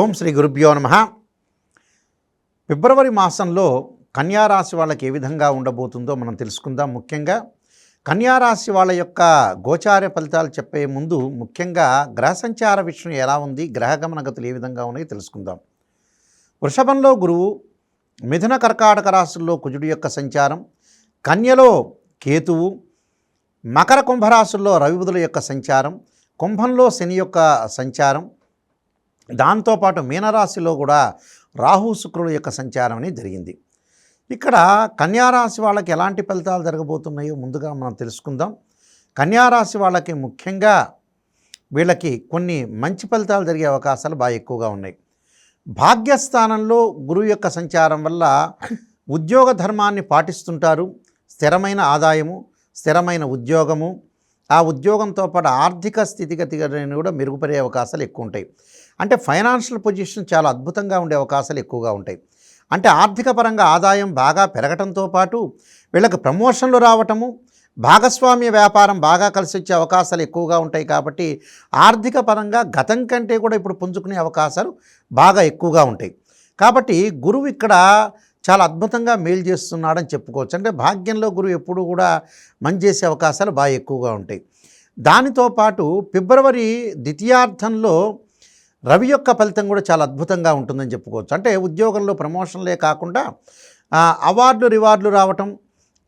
ఓం శ్రీ గురుభ్యో నమ. ఫిబ్రవరి మాసంలో కన్యారాశి వాళ్ళకి ఏ విధంగా ఉండబోతుందో మనం తెలుసుకుందాం. ముఖ్యంగా కన్యారాశి వాళ్ళ యొక్క గోచార ఫలితాలు చెప్పే ముందు ముఖ్యంగా గ్రహ సంచార విషయం ఎలా ఉంది గ్రహ గమనగతులు ఏ విధంగా ఉన్నాయో తెలుసుకుందాం. వృషభంలో గురువు మిథున కర్కాటక రాశుల్లో కుజుడు యొక్క సంచారం కన్యలో కేతువు మకర కుంభరాశుల్లో రవిబుధుల యొక్క సంచారం కుంభంలో శని యొక్క సంచారం దాంతోపాటు మీనరాశిలో కూడా రాహు శుక్రుడు యొక్క సంచారం అనేది జరిగింది. ఇక్కడ కన్యారాశి వాళ్ళకి ఎలాంటి ఫలితాలు జరగబోతున్నాయో ముందుగా మనం తెలుసుకుందాం. కన్యారాశి వాళ్ళకి ముఖ్యంగా వీళ్ళకి కొన్ని మంచి ఫలితాలు జరిగే అవకాశాలు బాగా ఎక్కువగా ఉన్నాయి. భాగ్యస్థానంలో గురువు యొక్క సంచారం వల్ల ఉద్యోగ ధర్మాన్ని పాటిస్తుంటారు. స్థిరమైన ఆదాయము స్థిరమైన ఉద్యోగము ఆ ఉద్యోగంతో పాటు ఆర్థిక స్థితిగతిని కూడా మెరుగుపడే అవకాశాలు ఎక్కువ ఉంటాయి. అంటే ఫైనాన్షియల్ పొజిషన్ చాలా అద్భుతంగా ఉండే అవకాశాలు ఎక్కువగా ఉంటాయి. అంటే ఆర్థిక పరంగా ఆదాయం బాగా పెరగటంతో పాటు వీళ్ళకి ప్రమోషన్లు రావటము భాగస్వామ్య వ్యాపారం బాగా కలిసి వచ్చే అవకాశాలు ఎక్కువగా ఉంటాయి కాబట్టి ఆర్థిక పరంగా గతం కంటే కూడా ఇప్పుడు పుంజుకునే అవకాశాలు బాగా ఎక్కువగా ఉంటాయి. కాబట్టి గురువు ఇక్కడ చాలా అద్భుతంగా మేలు చేస్తున్నాడని చెప్పుకోవచ్చు. అంటే భాగ్యంలో గురువు ఎప్పుడు కూడా మంచి చేసే అవకాశాలు బాగా ఎక్కువగా ఉంటాయి. దానితో పాటు ఫిబ్రవరి ద్వితీయార్థంలో రవి యొక్క ఫలితం కూడా చాలా అద్భుతంగా ఉంటుందని చెప్పుకోవచ్చు. అంటే ఉద్యోగంలో ప్రమోషన్లే కాకుండా అవార్డులు రివార్డులు రావటం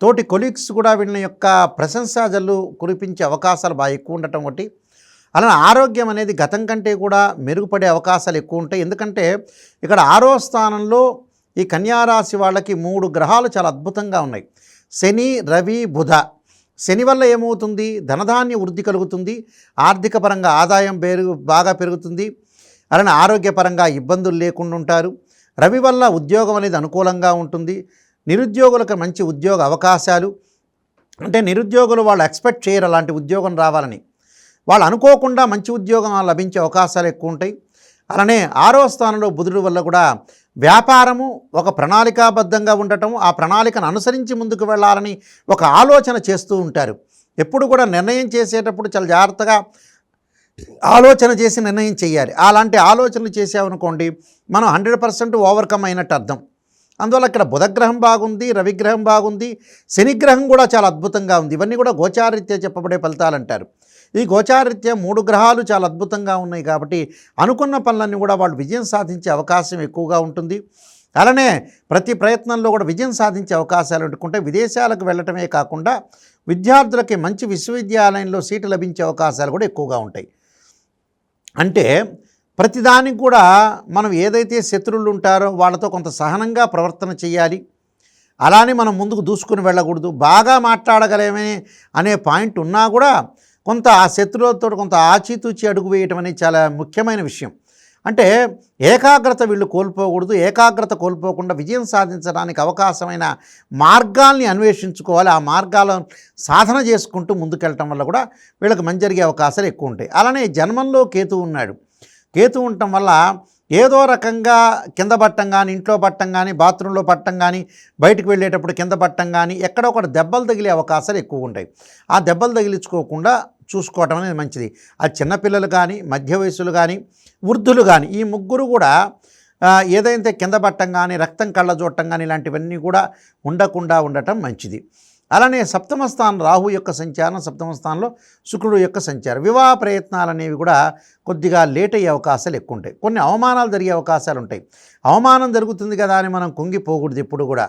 తోటి కొలీగ్స్ కూడా వీళ్ళ యొక్క ప్రశంసాజలు కురిపించే అవకాశాలు బాగా ఎక్కువ ఉండటం ఒకటి. అలానే ఆరోగ్యం అనేది గతం కంటే కూడా మెరుగుపడే అవకాశాలు ఎక్కువ ఉంటాయి. ఎందుకంటే ఇక్కడ ఆరో స్థానంలో ఈ కన్యారాశి వాళ్ళకి మూడు గ్రహాలు చాలా అద్భుతంగా ఉన్నాయి. శని రవి బుధ. శని వల్ల ఏమవుతుంది? ధనధాన్య వృద్ధి కలుగుతుంది. ఆర్థిక పరంగా ఆదాయం పెరుగు బాగా పెరుగుతుంది. అలానే ఆరోగ్యపరంగా ఇబ్బందులు లేకుండా ఉంటారు. రవి వల్ల ఉద్యోగం అనేది అనుకూలంగా ఉంటుంది. నిరుద్యోగులకు మంచి ఉద్యోగ అవకాశాలు. అంటే నిరుద్యోగులు వాళ్ళు ఎక్స్పెక్ట్ చేయరు అలాంటి ఉద్యోగం రావాలని. వాళ్ళు అనుకోకుండా మంచి ఉద్యోగం లభించే అవకాశాలు ఎక్కువ ఉంటాయి. అలానే ఆరో స్థానంలో బుధుడు వల్ల కూడా వ్యాపారము ఒక ప్రణాళికాబద్ధంగా ఉండటం ఆ ప్రణాళికను అనుసరించి ముందుకు వెళ్ళాలని ఒక ఆలోచన చేస్తూ ఉంటారు. ఎప్పుడు కూడా నిర్ణయం చేసేటప్పుడు చాలా జాగ్రత్తగా ఆలోచన చేసి నిర్ణయం చేయాలి. అలాంటి ఆలోచనలు చేసామనుకోండి మనం హండ్రెడ్ పర్సెంట్ ఓవర్కమ్ అయినట్టు అర్థం. అందువల్ల ఇక్కడ బుధగ్రహం బాగుంది రవిగ్రహం బాగుంది శనిగ్రహం కూడా చాలా అద్భుతంగా ఉంది. ఇవన్నీ కూడా గోచారీత్యా చెప్పబడే ఫలితాలు అంటారు ఈ గోచారీత్యా మూడు గ్రహాలు చాలా అద్భుతంగా ఉన్నాయి కాబట్టి అనుకున్న పనులన్నీ కూడా వాళ్ళు విజయం సాధించే అవకాశం ఎక్కువగా ఉంటుంది. అలానే ప్రతి ప్రయత్నంలో కూడా విజయం సాధించే అవకాశాలు ఉంటుకుంటే విదేశాలకు వెళ్ళటమే కాకుండా విద్యార్థులకి మంచి విశ్వవిద్యాలయంలో సీటు లభించే అవకాశాలు కూడా ఎక్కువగా ఉంటాయి. అంటే ప్రతిదానికి కూడా మనం ఏదైతే శత్రువులు ఉంటారో వాళ్ళతో కొంత సహనంగా ప్రవర్తన చేయాలి. అలానే మనం ముందుకు దూసుకుని వెళ్ళకూడదు. బాగా మాట్లాడగలమే అనే పాయింట్ ఉన్నా కూడా కొంత ఆ శత్రువులతో కొంత ఆచితూచి అడుగు వేయటం అనేది చాలా ముఖ్యమైన విషయం. అంటే ఏకాగ్రత వీళ్ళు కోల్పోకూడదు ఏకాగ్రత కోల్పోకుండా విజయం సాధించడానికి అవకాశమైన మార్గాల్ని అన్వేషించుకోవాలి. ఆ మార్గాలను సాధన చేసుకుంటూ ముందుకెళ్ళటం వల్ల కూడా వీళ్ళకి మంచి జరిగే అవకాశాలు ఎక్కువ ఉంటాయి. అలానే జన్మంలో కేతు ఉన్నాడు. కేతు ఉండటం వల్ల ఏదో రకంగా కింద పట్టం కానీ ఇంట్లో పట్టం కానీ బాత్రూంలో పట్టం కానీ బయటకు వెళ్ళేటప్పుడు కింద పట్టం కానీ ఎక్కడో ఒకటి దెబ్బలు తగిలే అవకాశాలు ఎక్కువ ఉంటాయి. ఆ దెబ్బలు తగిలించుకోకుండా చూసుకోవటం అనేది మంచిది. ఆ చిన్నపిల్లలు కానీ మధ్య వయసులు కానీ వృద్ధులు కానీ ఈ ముగ్గురు కూడా ఏదైతే కింద పట్టం కానీ రక్తం కళ్ళ చూడటం కానీ ఇలాంటివన్నీ కూడా ఉండకుండా ఉండటం మంచిది. అలానే సప్తమ స్థానం రాహు యొక్క సంచారం సప్తమ స్థానంలో శుక్రుడు యొక్క సంచారం. వివాహ ప్రయత్నాలు అనేవి కూడా కొద్దిగా లేట్ అయ్యే అవకాశాలు ఎక్కువ ఉంటాయి. కొన్ని అవమానాలు జరిగే అవకాశాలు ఉంటాయి. అవమానం జరుగుతుంది కదా అని మనం కుంగిపోకూడదు ఎప్పుడు కూడా.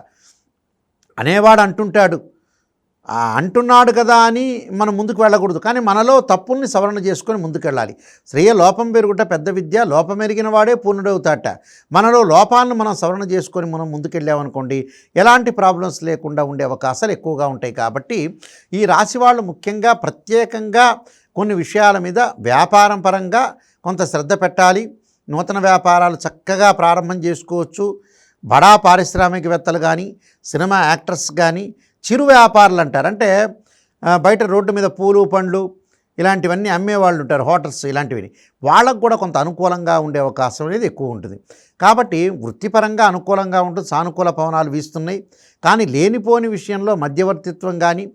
అనేవాడు అంటుంటాడు అంటున్నాడు కదా అని మనం ముందుకు వెళ్ళకూడదు. కానీ మనలో తప్పుల్ని సవరణ చేసుకొని ముందుకెళ్ళాలి. శ్రేయ లోపం పెరుగుట పెద్ద విద్య లోపం ఎరిగిన వాడే పూర్ణుడవుతాట. మనలో లోపాలను మనం సవరణ చేసుకొని మనం ముందుకెళ్ళామనుకోండి ఎలాంటి ప్రాబ్లమ్స్ లేకుండా ఉండే అవకాశాలు ఎక్కువగా ఉంటాయి కాబట్టి ఈ రాశి వాళ్ళు ముఖ్యంగా ప్రత్యేకంగా కొన్ని విషయాల మీద వ్యాపారం పరంగా కొంత శ్రద్ధ పెట్టాలి. నూతన వ్యాపారాలు చక్కగా ప్రారంభం చేసుకోవచ్చు. బడా పారిశ్రామికవేత్తలు కానీ సినిమా యాక్టర్స్ కానీ చిరు వ్యాపారులు అంటారు అంటే బయట రోడ్డు మీద పూలు పండ్లు ఇలాంటివన్నీ అమ్మేవాళ్ళు ఉంటారు హోటల్స్ ఇలాంటివి వాళ్ళకు కూడా కొంత అనుకూలంగా ఉండే అవకాశం అనేది ఎక్కువ ఉంటుంది. కాబట్టి వృత్తిపరంగా అనుకూలంగా ఉంటుంది సానుకూల పవనాలు వీస్తున్నాయి. కానీ లేనిపోని విషయంలో మధ్యవర్తిత్వం కానీ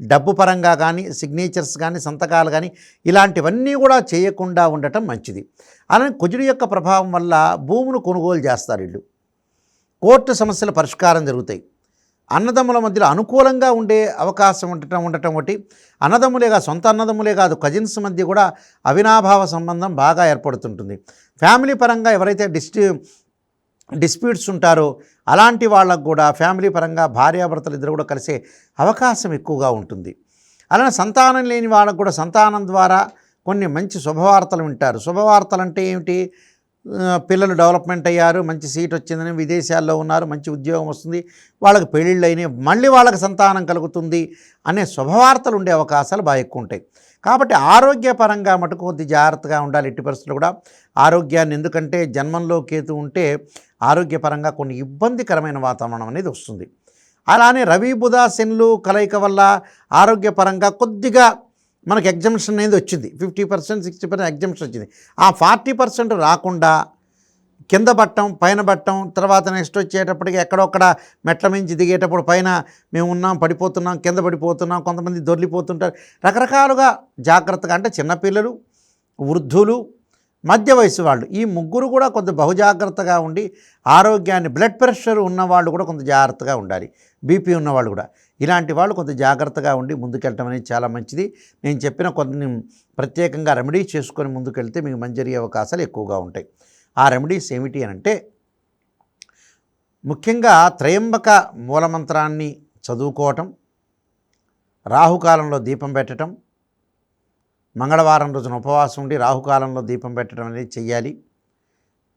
డబ్బు పరంగా కానీ సిగ్నేచర్స్ కానీ సంతకాలు కానీ ఇలాంటివన్నీ కూడా చేయకుండా ఉండటం మంచిది. అలానే కుజుడు యొక్క ప్రభావం వల్ల భూములు కొనుగోలు చేస్తారు వీళ్ళు. కోర్టు సమస్యల పరిష్కారం జరుగుతాయి. అన్నదమ్ముల మధ్యలో అనుకూలంగా ఉండే అవకాశం ఉండటం ఉండటం ఒకటి. అన్నదమ్ములే కాదు సొంత అన్నదమ్ములే కాదు కజిన్స్ మధ్య కూడా అవినాభావ సంబంధం బాగా ఏర్పడుతుంటుంది. ఫ్యామిలీ పరంగా ఎవరైతే డిస్టి డిస్ప్యూట్స్ ఉంటారో అలాంటి వాళ్ళకు కూడా ఫ్యామిలీ పరంగా భార్యాభర్తలు ఇద్దరు కూడా కలిసే అవకాశం ఎక్కువగా ఉంటుంది. అలానే సంతానం లేని వాళ్ళకు కూడా సంతానం ద్వారా కొన్ని మంచి శుభవార్తలు వింటారు. శుభవార్తలు అంటే ఏమిటి? పిల్లలు డెవలప్మెంట్ అయ్యారు మంచి సీట్ వచ్చిందని విదేశాల్లో ఉన్నారు మంచి ఉద్యోగం వస్తుంది వాళ్ళకి పెళ్ళిళ్ళు అయినాయి మళ్ళీ వాళ్ళకి సంతానం కలుగుతుంది అనే శుభవార్తలు ఉండే అవకాశాలు బాగా ఎక్కువ ఉంటాయి. కాబట్టి ఆరోగ్యపరంగా మటుకు కొద్ది జాగ్రత్తగా ఉండాలి ఎట్టి పరిస్థితులు కూడా. ఆరోగ్యాన్ని ఎందుకంటే జన్మంలో కేతు ఉంటే ఆరోగ్యపరంగా కొన్ని ఇబ్బందికరమైన వాతావరణం అనేది వస్తుంది. అలానే రవి బుధ శనులు కలయిక వల్ల ఆరోగ్యపరంగా కొద్దిగా మనకు ఎగ్జామ్షన్ అనేది వచ్చింది. Fifty percent sixty percent exemption వచ్చింది. ఆ ఫార్టీ పర్సెంట్ రాకుండా కింద పట్టం పైన పట్టం తర్వాత నెక్స్ట్ వచ్చేటప్పటికి ఎక్కడొక్కడ మెట్ల మించి దిగేటప్పుడు పైన మేము ఉన్నాం పడిపోతున్నాం కింద పడిపోతున్నాం కొంతమంది దొర్లిపోతుంటారు రకరకాలుగా జాగ్రత్తగా అంటే చిన్నపిల్లలు వృద్ధులు మధ్య వయసు వాళ్ళు. ఈ ముగ్గురు కూడా కొంత బహుజాగ్రత్తగా ఉండి ఆరోగ్యాన్ని బ్లడ్ ప్రెషర్ ఉన్నవాళ్ళు కూడా కొంత జాగ్రత్తగా ఉండాలి. బీపీ ఉన్నవాళ్ళు కూడా. ఇలాంటి వాళ్ళు కొంత జాగ్రత్తగా ఉండి ముందుకెళ్ళటం అనేది చాలా మంచిది. నేను చెప్పిన కొన్ని ప్రత్యేకంగా రెమెడీ చేసుకొని ముందుకెళ్తే మీకు మంచి జరిగే అవకాశాలు ఎక్కువగా ఉంటాయి. ఆ రెమెడీస్ ఏమిటి అని అంటే ముఖ్యంగా త్రయంబక మూలమంత్రాన్ని చదువుకోవటం రాహుకాలంలో దీపం పెట్టడం మంగళవారం రోజున ఉపవాసం ఉండి రాహుకాలంలో దీపం పెట్టడం అనేది చెయ్యాలి.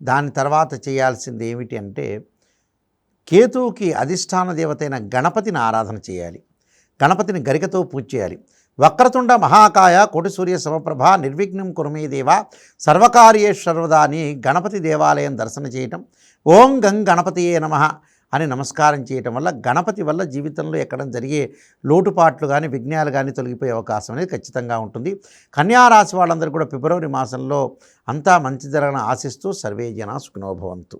దాని తర్వాత చేయాల్సింది ఏమిటి అంటే కేతువుకి అధిష్టాన దేవతైన గణపతిని ఆరాధన చేయాలి. గణపతిని గరికతో పూజ చేయాలి. వక్రతుండ మహాకాయ కోటి సూర్య సమప్రభ నిర్విఘ్నం కురుమే దేవ గణపతి దేవాలయం దర్శన చేయటం. ఓం గం గణపతియే నమ. అని నమస్కారం చేయటం వల్ల గణపతి వల్ల జీవితంలో ఎక్కడ జరిగే లోటుపాట్లు కానీ విఘ్నాలు కానీ తొలగిపోయే అవకాశం అనేది ఖచ్చితంగా ఉంటుంది. కన్యారాశి వాళ్ళందరూ కూడా ఫిబ్రవరి మాసంలో అంతా మంచి జరగని ఆశిస్తూ సర్వే జన సుఖనోభవంతు